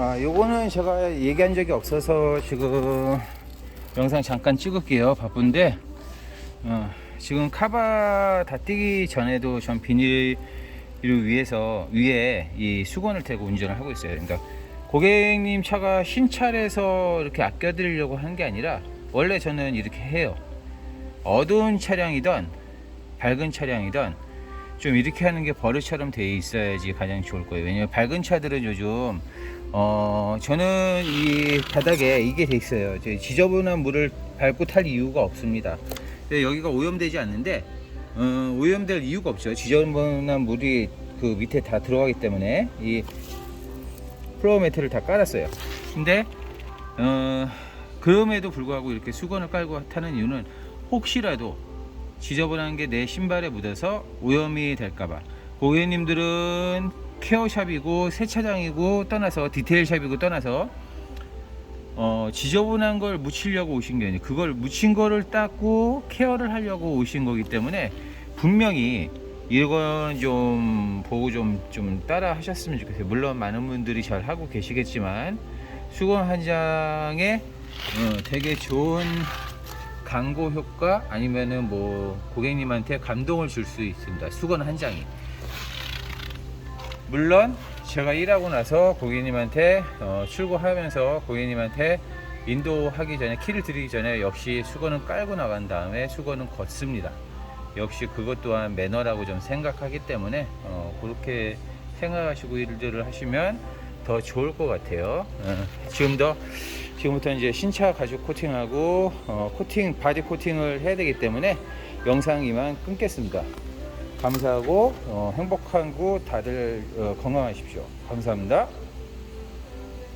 아, 요거는 제가 얘기한 적이 없어서 지금 영상 잠깐 찍을게요. 바쁜데, 어, 지금 카바 다 뛰기 전에도 전 비닐을 위해서 위에 이 수건을 대고 운전을 하고 있어요. 그러니까 고객님 차가 신차라서 이렇게 아껴드리려고 하는 게 아니라 원래 저는 이렇게 해요. 어두운 차량이든 밝은 차량이든 좀 이렇게 하는 게 버릇처럼 돼 있어야지 가장 좋을 거예요. 왜냐면 밝은 차들은 요즘 어 저는 이 바닥에 이게 돼 있어요. 이제 지저분한 물을 밟고 탈 이유가 없습니다. 여기가 오염되지 않는데 어, 오염될 이유가 없죠. 지저분한 물이 그 밑에 다 들어가기 때문에 이 플로어 매트를 다 깔았어요. 근데 어, 그럼에도 불구하고 이렇게 수건을 깔고 타는 이유는 혹시라도 지저분한 게 내 신발에 묻어서 오염이 될까봐 고객님들은 케어샵이고 세차장이고 떠나서 디테일샵이고 떠나서 어, 지저분한 걸 묻히려고 오신 게 아니에요. 그걸 묻힌 거를 닦고 케어를 하려고 오신 거기 때문에 분명히 이건 좀 보고 좀, 좀 따라 하셨으면 좋겠어요. 물론 많은 분들이 잘 하고 계시겠지만 수건 한 장에 어, 되게 좋은 광고 효과 아니면은 뭐 고객님한테 감동을 줄 수 있습니다. 수건 한 장이. 물론 제가 일하고 나서 고객님한테 어, 출고하면서 고객님한테 인도하기 전에 키를 드리기 전에 역시 수건은 깔고 나간 다음에 수건은 걷습니다. 역시 그것 또한 매너라고 좀 생각하기 때문에 어, 그렇게 생각하시고 일들을 하시면 더 좋을 것 같아요. 어, 지금 더 지금부터 이제 신차 가죽 코팅하고 어, 코팅 바디 코팅을 해야 되기 때문에 영상 이만 끊겠습니다. 감사하고 어, 행복하고 다들 어, 건강하십시오. 감사합니다.